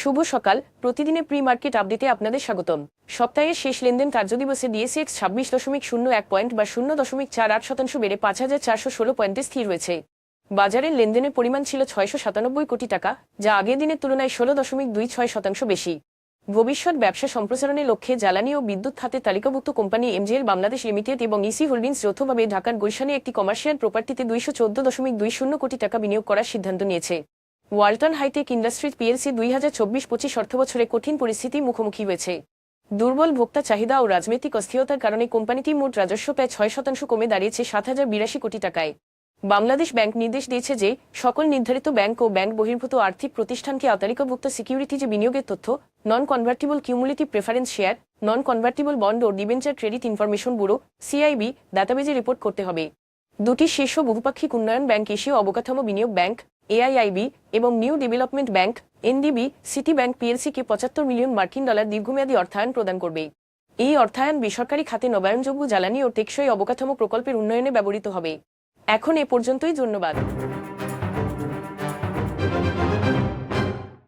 শুভ সকাল। প্রতিদিনে pre market আপডেটে আপনাদের স্বাগতম। সপ্তাহের শেষ লেনদেন কার্যদিবসে ডিএসএক্স ছাব্বিশ দশমিক শূন্য এক পয়েন্ট বা শূন্য দশমিক চার আট শতাংশ বেড়ে পাঁচ হাজার চারশো ষোলো পয়েন্টে স্থির রয়েছে বাজারের লেনদেনের পরিমাণ ছিল ছয়শো সাতানব্বই কোটি টাকা, যা আগের দিনের তুলনায় ষোলো দশমিক দুই ছয় শতাংশ বেশি। ভবিষ্যৎ ব্যবসা সম্প্রসারণের লক্ষ্যে জ্বালানি ও বিদ্যুৎ খাতে তালিকাভুক্ত কোম্পানি এমজিএল বাংলাদেশ লিমিটেড এবং ইসি হোল্ডিংস যৌথভাবে ঢাকার গুলশানে একটি কমার্শিয়াল প্রপার্টিতে দুইশো চোদ্দ দশমিক দুই শূন্য কোটি টাকা বিনিয়োগ করার সিদ্ধান্ত নিয়েছে। ওয়ালটন হাইটেক ইন্ডাস্ট্রিজ পিএলসি দুই হাজার চব্বিশ পঁচিশ অর্থবছরে কঠিন পরিস্থিতির মুখোমুখি হয়েছে। দুর্বল ভোক্তা চাহিদা ও রাজনৈতিক অস্থিরতার কারণে কোম্পানিটি মোট রাজস্ব প্রায় ছয় শতাংশ কমে দাঁড়িয়েছে সাত হাজার বিরাশি কোটি টাকায়। বাংলাদেশ ব্যাংক নির্দেশ দিয়েছে যে, সকল নির্ধারিত ব্যাংক ও ব্যাংক বহির্ভূত আর্থিক প্রতিষ্ঠানকে আতালিকাভুক্ত সিকিউরিটি যে বিনিয়োগের তথ্য non convertible cumulative preference share non convertible bond ও debenture credit information bureau CIB ডাটাবেজে report করতে হবে। দুটি শীর্ষ বহুপাক্ষিক উন্নয়ন ব্যাংক এশীয় অবকাঠামো বিনিয়োগ ব্যাংক এআইআইবি এবং new development bank, NDB, city bank পিএলসিকে পঁচাত্তর মিলিয়ন মার্কিন ডলার দীর্ঘমেয়াদী অর্থায়ন প্রদান করবে। এই অর্থায়ন বেসরকারি খাতে নবায়নযোগ্য জ্বালানি ও টেকসই অবকাঠামো প্রকল্পের উন্নয়নে ব্যবহৃত হবে। এখন এ পর্যন্তই, ধন্যবাদ।